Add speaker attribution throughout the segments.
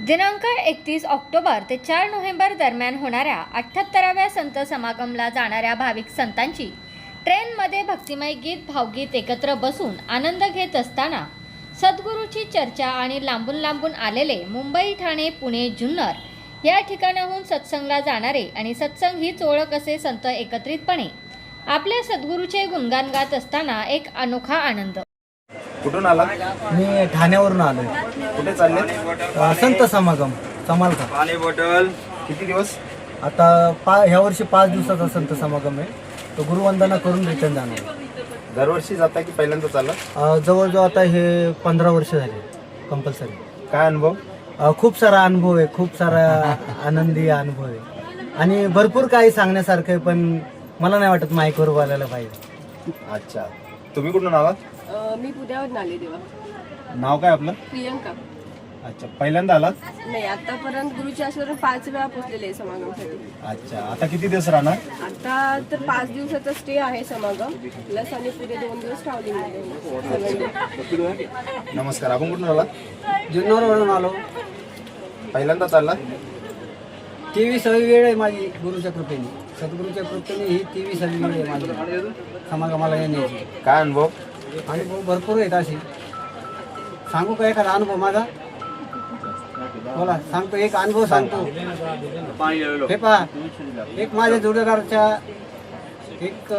Speaker 1: दिनांक एकतीस ऑक्टोबर ते चार नोव्हेंबर दरम्यान होणाऱ्या अठ्ठ्याहत्तराव्या संत समागमला जाणाऱ्या भाविक संतांची ट्रेनमध्ये भक्तिमय गीत भावगीत एकत्र बसून आनंद घेत असताना सद्गुरूची चर्चा आणि लांबून लांबून आलेले मुंबई ठाणे पुणे जुन्नर या ठिकाणाहून सत्संगला जाणारे आणि सत्संग हीच ओळख असे संत एकत्रितपणे आपल्या सद्गुरूचे गुणगान गात असताना एक अनोखा आनंद.
Speaker 2: कुठून आला?
Speaker 3: मी ठाण्यावरून आलो
Speaker 2: कुठे चालले?
Speaker 3: संत समागम समालका
Speaker 2: पाणी बॉटल. किती दिवस?
Speaker 3: आता पा ह्या वर्षी पाच दिवसाचा संत समागम आहे. तो गुरुवंदना करून रिटर्न जाणार आहे.
Speaker 2: दरवर्षी जाता की पहिल्यांदा चालला?
Speaker 3: अ, जवळजवळ आता हे पंधरा वर्ष झाले कंपल्सरी
Speaker 2: काय अनुभव?
Speaker 3: खूप सारा अनुभव आहे खूप सारा आनंदी अनुभव आहे. आणि भरपूर काही सांगण्यासारखं आहे पण मला नाही वाटत माईकवर बोलायला पाहिजे.
Speaker 2: अच्छा. तुम्ही कुठून आला
Speaker 4: अ, मी पुण्यावरून आले तेव्हा.
Speaker 2: नाव काय आपलं?
Speaker 4: प्रियंका.
Speaker 2: अच्छा पहिल्यांदा आला
Speaker 4: नाही आतापर्यंत गुरुच्या आश्रम पाच वेळा पोचलेले आहे समागमसाठी.
Speaker 2: अच्छा आता किती दिवस राहणार?
Speaker 4: आता तर पाच दिवसाचा स्टे आहे समागम. प्लस आणि पुढे दोन दिवस ट्रॅव्हलिंग
Speaker 2: नमस्कार आपण कुठून आला
Speaker 3: जुन्नरवरून आलो.
Speaker 2: पहिल्यांदा चालला
Speaker 3: तेवीसावी वेळ आहे माझी गुरुच्या कृपेने. सद्गुरूच्या कृपेने ही तेवीसावी वेळ आहे माझी. समागमाला येण्याची.
Speaker 2: काय अनुभव?
Speaker 3: अनुभव भरपूर आहेत असे सांगू का एखादा अनुभव माझा? बोला सांगतो एक अनुभव सांगतो. हे पहा एक माझ्या जोडीदाराच्या एक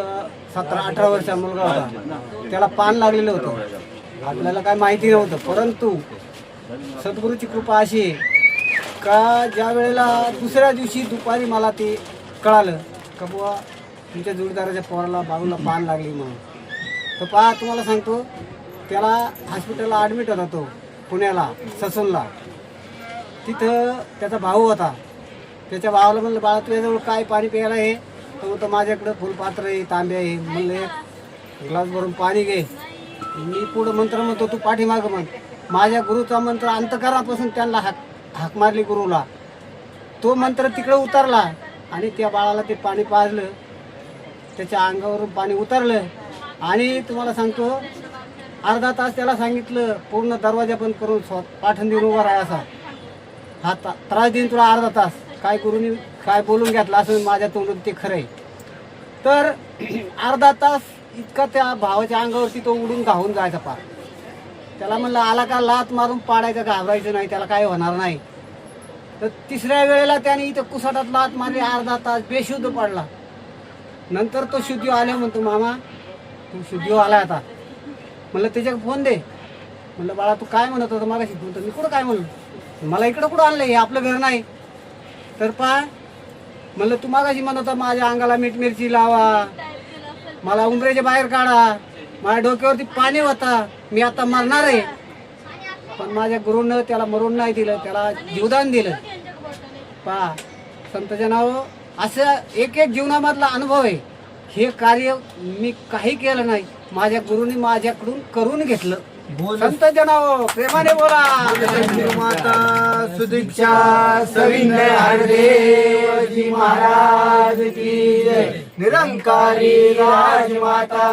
Speaker 3: सतरा अठरा वर्षाचा मुलगा होता. त्याला पान लागलेलं होतं. आपल्याला काय माहिती नव्हतं परंतु सद्गुरूची कृपा अशी आहे का ज्या वेळेला दुसऱ्या दिवशी दुपारी मला ते कळालं का बुवा तुमच्या जोडीदाराच्या पोराला बाळूला पान लागली म्हणून. तर पहा तुम्हाला सांगतो त्याला हॉस्पिटलला ॲडमिट होता तो पुण्याला ससूनला. तिथं त्याचा भाऊ होता. त्याच्या भावाला म्हणलं बाळा तुझ्याजवळ काय पाणी प्यायला हे तर म्हणतो माझ्याकडं फुलपात्र आहे तांबे आहे. म्हणलं एक ग्लास भरून पाणी घे. मी पुढं मंत्र म्हणतो तू पाठीमागं म्हण. माझ्या गुरुचा मंत्र अंतकारापासून त्यांना हाक हाक मारली गुरुला. तो मंत्र तिकडं उतरला आणि त्या बाळाला ते पाणी पाजलं. त्याच्या अंगावरून पाणी उतरलं. आणि तुम्हाला सांगतो अर्धा तास त्याला सांगितलं पूर्ण दरवाजा बंद करून स्व पाठण देऊन उभा राहा असा. हा ता- त्रास देईन तुला अर्धा तास. काय करून काय बोलून घेतलं असं माझ्या तोंडून ते खरं आहे. तर अर्धा तास इतका त्या भावाच्या अंगावरती तो उडून घाऊन जायचा पार त्याला म्हणलं आला का लात मारून पाडायचं घाबरायचं नाही त्याला काय होणार नाही. तर तिसऱ्या वेळेला त्याने इथं कुसाटात लात मारली अर्धा तास बेशुद्ध पडला. नंतर तो शुद्ध आल्या म्हणतो मामा तू शुद्धी आला आता. म्हणलं त्याच्या फोन दे. म्हणलं बाळा तू काय म्हणत होता मागाशी? तू तर मी कुठं काय म्हणलो? मला इकडं कुठं आणलं हे आपलं घर नाही. तर पा म्हणलं तू मागाशी म्हणत होता माझ्या अंगाला मीठ मिरची लावा. मला उंबऱ्याच्या बाहेर काढा. माझ्या डोक्यावरती पाणी होता मी आता मरणार आहे. पण माझ्या गुरुनं त्याला मरून नाही दिलं त्याला जीवदान दिलं. पहा संत नाव असं एक एक जीवनामधला अनुभव आहे. हे कार्य मी काही केलं नाही. माझ्या गुरुनी माझ्याकडून करून घेतलं. संत जनाव प्रेमाने बोला. माता सुदीक्षा सविनय हरदेवजी महाराज की निरंकारी राजमाता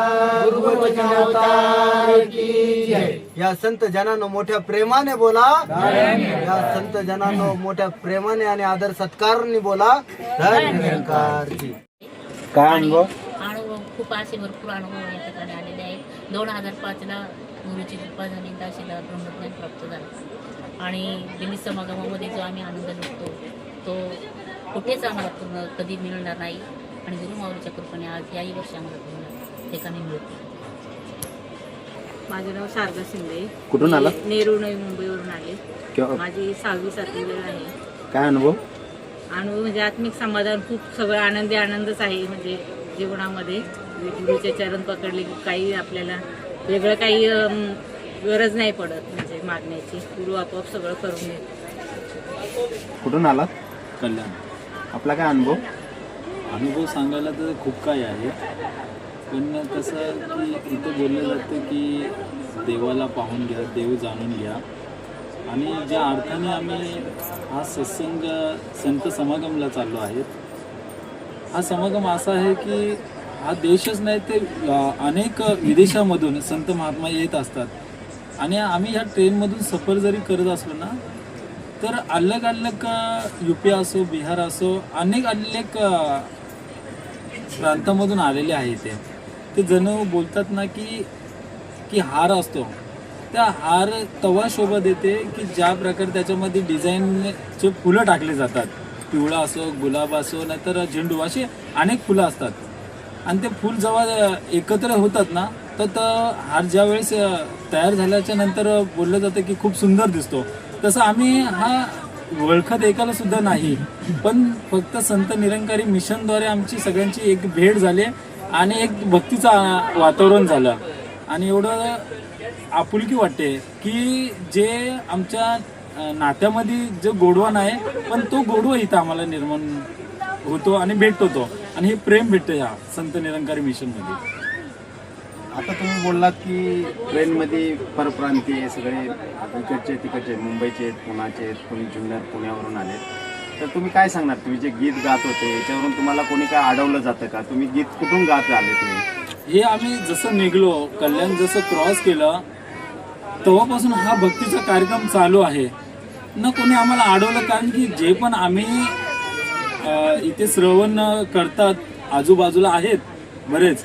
Speaker 3: की या संत जनांनो मोठ्या प्रेमाने बोला. या संत जनांनो मोठ्या प्रेमाने आणि आदर सत्कारने बोला. धन निरंकारजी
Speaker 2: काय अनुभव?
Speaker 5: अनुभव खूप असे भरपूर अनुभव या ठिकाणी आलेले आहेत. दोन हजार पाचला गुरुची कृपा झाली दाशीला ब्रह्मज्ञान प्राप्त झालं. आणि दिल्ली समागमामध्ये जो आम्ही आनंद लुटतो तो कुठेच आम्हाला पूर्ण कधी मिळणार नाही. आणि गुरुमाऊलीच्या कृपेने आज याही वर्षी आम्हाला पूर्ण ठिकाणी मिळते.
Speaker 6: माझे नाव शारदा शिंदे.
Speaker 2: कुठून आला?
Speaker 6: नेरूळ नवी मुंबईवरून आले. माझी सहावी सातवी वेळ आहे.
Speaker 2: काय अनुभव?
Speaker 6: अनुभव म्हणजे आत्मिक समाधान खूप सगळं आनंदी आनंदच आहे म्हणजे जीवनामध्ये. गुरुचे चरण पकडले की काही आपल्याला वेगळं काही गरज नाही पडत म्हणजे मागण्याची. गुरु आपोआप सगळं करून देतो
Speaker 2: कुठून आला
Speaker 7: कल्याण.
Speaker 2: आपला काय अनुभव?
Speaker 7: अनुभव सांगायला तर खूप काही आहे. पण कसं की इथं बोललं जातं की देवाला पाहून घ्या देव जाणून घ्या. आणि ज्या अर्थाने आम्ही हा सत्संग संत समागमला चाललो आहेत हा समागम असा आहे की हा देशच नाही ते अनेक विदेशामधून संत महात्मा येत असतात. आणि आम्ही ह्या ट्रेनमधून सफर जरी करत असलो ना तर अलग अलग यू पी असो बिहार असो अनेक अनेक प्रांतामधून आलेले आहे ते. ते जण बोलतात ना की की हार असतो. त्या हार तवा शोभा देते की ज्या प्रकारे त्याच्यामध्ये डिझाईनचे फुलं टाकले जातात. पिवळा असो गुलाब असो नाहीतर झेंडू असे अनेक फुलं असतात. आणि ते फुल जेव्हा एकत्र होतात ना तर त- हार ज्या वेळेस तयार झाल्याच्यानंतर बोललं जातं की खूप सुंदर दिसतो. तसं आम्ही हा ओळखत ऐकायला सुद्धा नाही पण फक्त संत निरंकारी मिशनद्वारे आमची सगळ्यांची एक भेट झाली आणि एक भक्तीचं वातावरण झालं. आणि एवढं आपुलकी वाटते की जे आमच्या नात्यामध्ये जो गोडवा नाही पण तो गोडवा इथं आम्हाला निर्माण होतो आणि भेटतो. तो आणि हे प्रेम भेटतं ह्या संत निरंकारी मिशनमध्ये.
Speaker 2: आता तुम्ही बोललात की ट्रेनमध्ये परप्रांतीय सगळे इकडचे तिकडचे मुंबईचे आहेत पुण्याचे आहेत कोणी जुन्नर पुण्यावरून आले तर तुम्ही काय सांगणार? तुम्ही जे गीत गात होते याच्यावरून तुम्हाला कोणी काय अडवलं जातं का? तुम्ही गीत कुठून गात आले तुम्ही?
Speaker 7: हे आम्ही जसं निघलो कल्याण जसं क्रॉस केलं तेव्हापासून हा भक्तीचा कार्यक्रम चालू आहे. न कोणी आम्हाला अडवलं कारण की जे पण आम्ही इथे श्रवण करतात आजूबाजूला आहेत बरेच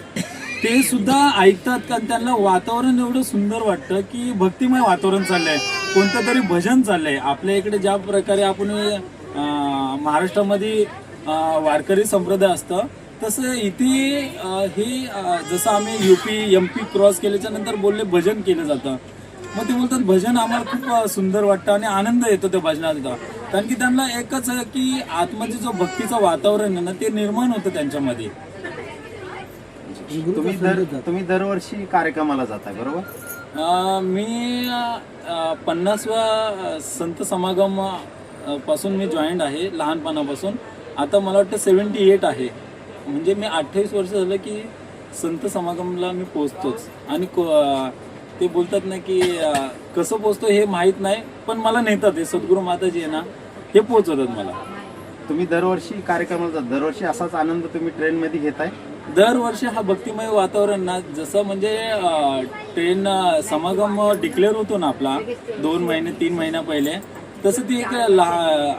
Speaker 7: ते सुद्धा ऐकतात कारण त्यांना वातावरण एवढं सुंदर वाटतं की भक्तिमय वातावरण चाललंय कोणतं तरी भजन चाललंय. आपल्या इकडे ज्या प्रकारे आपण महाराष्ट्रामध्ये वारकरी संप्रदाय असतं तसं इथे हे जसं आम्ही U P M P cross केल्याच्यानंतर बोलले भजन केलं जातं. मग ते बोलतात भजन आम्हाला खूप सुंदर वाटतं आणि आनंद येतो त्या भजनाचा कारण की त्यांना एकच आहे की आतमध्ये जो भक्तीचं वातावरण आहे ना ते निर्माण होतं त्यांच्यामध्ये.
Speaker 2: तुम्ही दर तुम्ही दरवर्षी कार्यक्रमाला जाताय बरोबर?
Speaker 7: मी अ, पन्नासवा अ, संत समागमपासून मी जॉईंट आहे लहानपणापासून. आता मला वाटतं सेवन्टी एट आहे. म्हणजे मी अठ्ठावीस वर्ष झालं की संत समागमला मी पोचतोच आणि ते बोलतात ना की अ, कसं पोचतो हे माहीत नाही पण मला नेतात हे सद्गुरू माताजी आहे ना हे पोचवतात मला.
Speaker 2: तुम्ही दरवर्षी कार्यक्रमाला जात. दरवर्षी असाच आनंद तुम्ही ट्रेनमध्ये घेताय?
Speaker 7: दरवर्षी हा भक्तिमय वातावरण ना जसं म्हणजे अं, ट्रेन अं, समागम डिक्लेअर होतो ना आपला दोन महिने तीन महिन्या पहिले तसं ती एक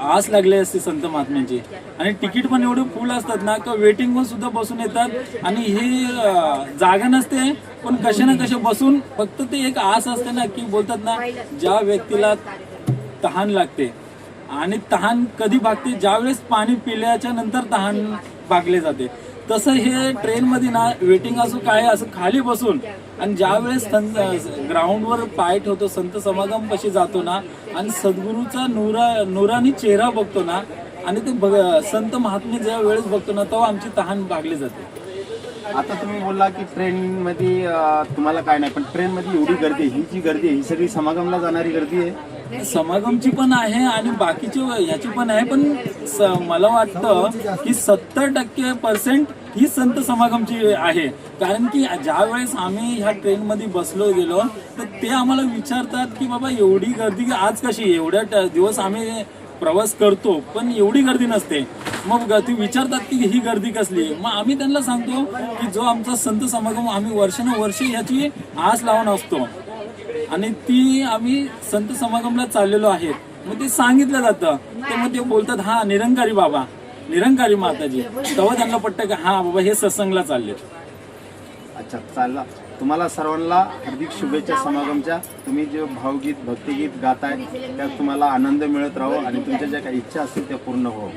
Speaker 7: आस लागली असते संत महात्म्यांची. आणि तिकीट पण एवढे फुल असतात ना का वेटिंग वर सुद्धा बसून येतात. आणि ही अं, जागा नसते पण कशा ना कशा बसून फक्त ते एक आस असते ना की बोलतात ना ज्या व्यक्तीला तहान लागते. आणि तहान कधी भागते? ज्यावेळेस पाणी पिल्याच्या नंतर तहान भागले जाते. तसं हे ट्रेनमध्ये ना वेटिंग असो काय असं खाली बसून आणि ज्यावेळेस ग्राउंडवर पाय ठेवतो संत समागम कशी जातो ना आणि सद्गुरूचा नुरा नुरानी चेहरा बघतो ना आणि ते संत महात्मे ज्या वेळेस बघतो ना तेव्हा आमची तहान भागली जाते.
Speaker 2: आता तुम्ही बोलला की ट्रेनमध्ये तुम्हाला काय नाही पण ट्रेनमध्ये एवढी गर्दी आहे, ही जी गर्दी आहे ही सगळी समागमला जाणारी गर्दी आहे.
Speaker 7: समागमची पण आहे आणि बाकीची ह्याची पण आहे पण स- मला वाटतं की सत्तर टक्के पर्सेंट ही संत समागमची आहे. कारण की ज्या वेळेस आम्ही ह्या ट्रेनमध्ये बसलो गेलो तर ते आम्हाला विचारतात की बाबा एवढी गर्दी आज कशी एवढ्या ट- दिवस आम्ही प्रवास करतो पण एवढी गर्दी नसते. मग ती विचारतात की ही गर्दी कसली मग आम्ही त्यांना सांगतो की जो आमचा संत समागम आम्ही वर्षानुवर्ष ह्याची आस लावून असतो. आणि ती आम्ही संत समागमला चाललेलो आहे मग ते सांगितलं जातं. तर मग ते बोलतात हा निरंकारी बाबा निरंकारी माताजी. तेव्हा त्यांना पटतं की हा बाबा हे सत्संगला चालले.
Speaker 2: अच्छा चालला. तुम्हाला सर्वांना हार्दिक शुभेच्छा समागमच्या. तुम्ही जे भावगीत भक्तिगीत गाताय त्यात तुम्हाला आनंद मिळत राहो आणि तुमच्या ज्या काही इच्छा असतील त्या पूर्ण हो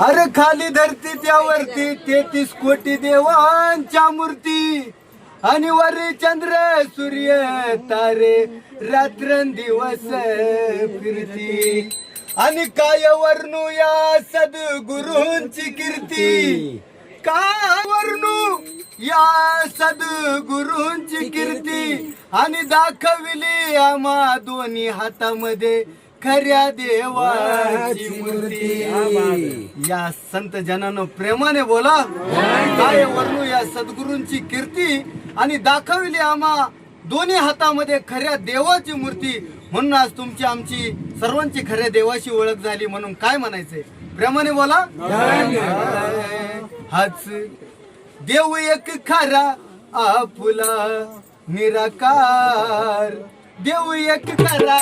Speaker 8: अरे खाली धरती त्यावरती तेहतीस कोटी देवांच्या मूर्ती. आणि वर चंद्र सूर्य तारे रात्रंदिवस फिरती. आणि काय वर्णू या सद्गुरूंची कीर्ती. काय वर्णू या सद्गुरूंची कीर्ती. आणि दाखविली आम्हा दोन्ही हातामध्ये. खऱ्या देवाची मूर्ती. या संत जनानं प्रेमाने बोला. काय वर्णू या सद्गुरूंची कीर्ती आणि दाखविली आम्हा दोन्ही हातामध्ये खऱ्या देवाची मूर्ती. म्हणून आज तुमची आमची सर्वांची खऱ्या देवाशी ओळख झाली म्हणून काय म्हणायचंय? प्रेमाने बोला. हाच देव एक खरा आपुला निराकार. देऊ एक करा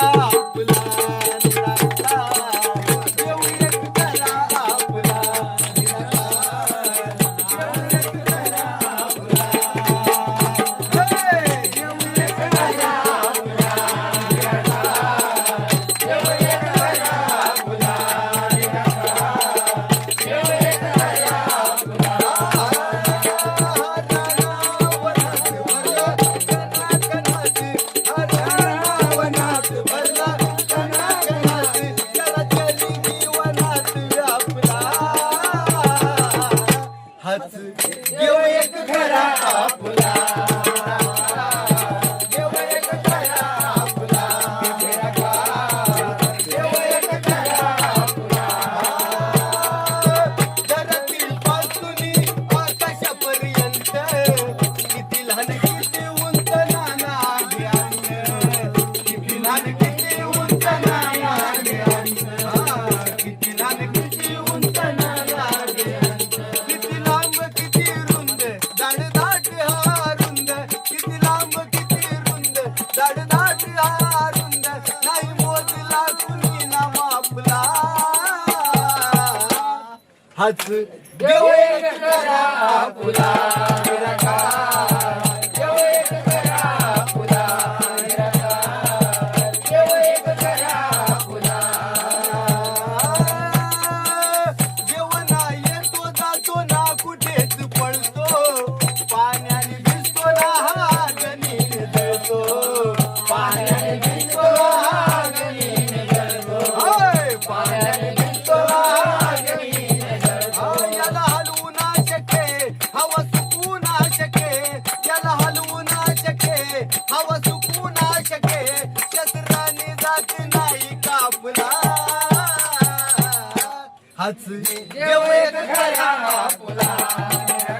Speaker 8: हाच हाच देव एक खरा आपला